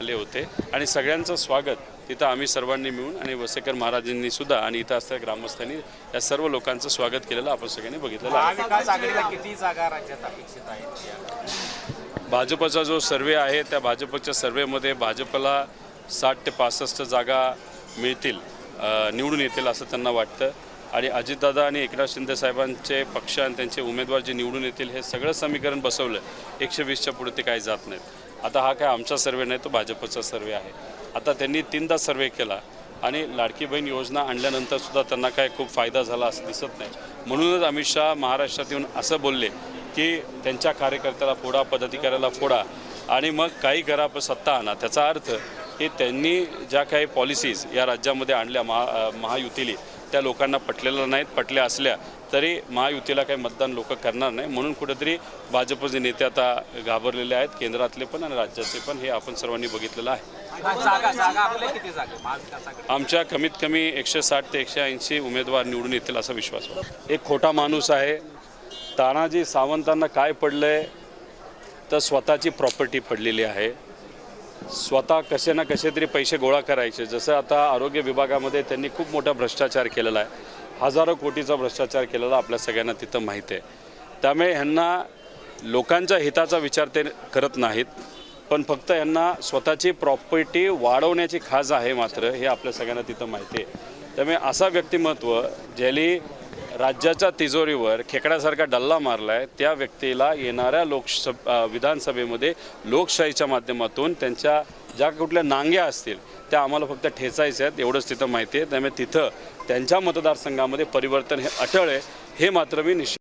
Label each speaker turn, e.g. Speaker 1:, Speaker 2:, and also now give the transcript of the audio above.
Speaker 1: आले होते. आणि सगळ्यांचं स्वागत तिथं आम्ही सर्वांनी मिळून आणि वसेकर महाराजांनी सुद्धा आणि इथं असणाऱ्या ग्रामस्थांनी या सर्व लोकांचं स्वागत केलेलं आपण सगळ्यांनी बघितलेलं आहे.
Speaker 2: महाविकास आघाडीला किती जागा राज्यात अपेक्षित आहेत?
Speaker 1: भाजपचा जो सर्वे आहे त्या भाजपच्या सर्वेमध्ये भाजपला साठ ते पासष्ट जागा मिळतील निवडून येतील असं त्यांना वाटतं. आणि अजितदादा आणि एकनाथ शिंदे साहेबांचे पक्ष आणि त्यांचे उमेदवार जे निवडून येतील हे सगळं समीकरण बसवलं. एकशे वीसच्या पुढे ते काही जात नाहीत. आता हा काय आमचा सर्वे नाही तो भाजपचा सर्वे आहे. आता त्यांनी तीनदा सर्वे केला आणि लाडकी बहीण योजना आणल्यानंतरसुद्धा त्यांना काय खूप फायदा झाला असं दिसत नाही. म्हणूनच अमित शहा महाराष्ट्रात येऊन असं बोलले की त्यांच्या कार्यकर्त्याला फोडा पदाधिकाऱ्याला फोडा आणि मग काही करा पण सत्ता आणा. त्याचा अर्थ की त्यांनी ज्या काही पॉलिसीज या राज्यामध्ये आणल्या महा महायुतीली त्या लोकांना पटलेल्या नाहीत पटल्या असल्या तरी महायुतीला काही मतदान लोक करणार नाही. म्हणून कुठेतरी भाजपचे नेते आता घाबरलेले आहेत केंद्रातले पण आणि राज्याचे पण. हे आपण सर्वांनी बघितलेलं आहे. आमच्या कमीत कमी एकशे साठ ते एकशे ऐंशी उमेदवार निवडून येतील असा विश्वास आहे. एक खोटा माणूस आहे. तानाजी सावंतांना काय पडलंय? तर स्वतःची प्रॉपर्टी पडलेली आहे. स्वतः कसे ना कसे तरी पैसे गोळा करायचे. जसं आता आरोग्य विभागामध्ये त्यांनी खूप मोठा भ्रष्टाचार केलेला आहे. हजारो कोटीचा भ्रष्टाचार केलेला आपल्या सगळ्यांना तिथं माहीत आहे. त्यामुळे ह्यांना लोकांच्या हिताचा विचार ते करत नाहीत. पण फक्त यांना स्वतःची प्रॉपर्टी वाढवण्याची खाज आहे मात्र हे आपल्या सगळ्यांना तिथं माहिती आहे. त्यामुळे असा व्यक्तिमत्व ज्याली राज्याच्या तिजोरीवर खेकड्यासारखा डल्ला मारला आहे त्या व्यक्तीला येणाऱ्या लोकसभ विधानसभेमध्ये लोकशाहीच्या माध्यमातून त्यांच्या ज्या कुठल्या नांग्या असतील त्या आम्हाला फक्त ठेचायच्या आहेत. एवढंच तिथं माहिती आहे. त्यामुळे तिथं त्यांच्या मतदारसंघामध्ये परिवर्तन हे अटळ आहे. हे मात्र मी निश्चित